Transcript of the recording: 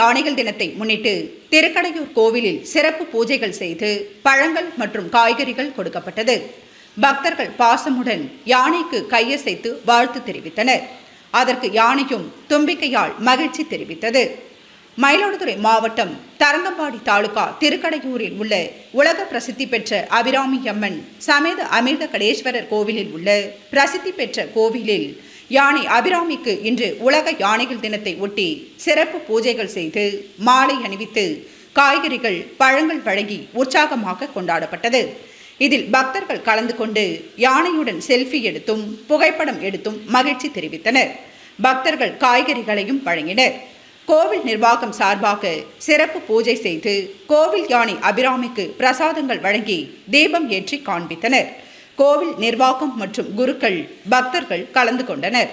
யானைகள் தினத்தை முன்னிட்டு திருக்கடையூர் கோவிலில் சிறப்பு பூஜைகள் செய்து பழங்கள் மற்றும் காய்கறிகள் கொடுக்கப்பட்டது. பக்தர்கள் பாசமுடன் யானைக்கு கையசைத்து வாழ்த்து தெரிவித்தனர். அதற்கு யானையும் தும்பிக்கையால் மகிழ்ச்சி தெரிவித்தது. மயிலாடுதுறை மாவட்டம் தரங்கம்பாடி தாலுகா திருக்கடையூரில் உள்ள உலக பிரசித்தி பெற்ற அபிராமி அம்மன் சமேத அமிர்த கடேஸ்வரர் கோவிலில் உள்ள பிரசித்தி பெற்ற கோவிலில் யானை அபிராமிக்கு இன்று உலக யானைகள் தினத்தை ஒட்டி சிறப்பு பூஜைகள் செய்து மாலை அணிவித்து காய்கறிகள் பழங்கள் வழங்கி உற்சாகமாக கொண்டாடப்பட்டது. இதில் பக்தர்கள் கலந்து கொண்டு யானையுடன் செல்ஃபி எடுத்தும் புகைப்படம் எடுத்தும் மகிழ்ச்சி தெரிவித்தனர். பக்தர்கள் காய்கறிகளையும் வழங்கினர். கோவில் நிர்வாகம் சார்பாக சிறப்பு பூஜை செய்து கோவில் யானை அபிராமிக்கு பிரசாதங்கள் வழங்கி தீபம் ஏற்றி காண்பித்தனர். கோவில் நிர்வாகம் மற்றும் குருக்கள் பக்தர்கள் கலந்து கொண்டனர்.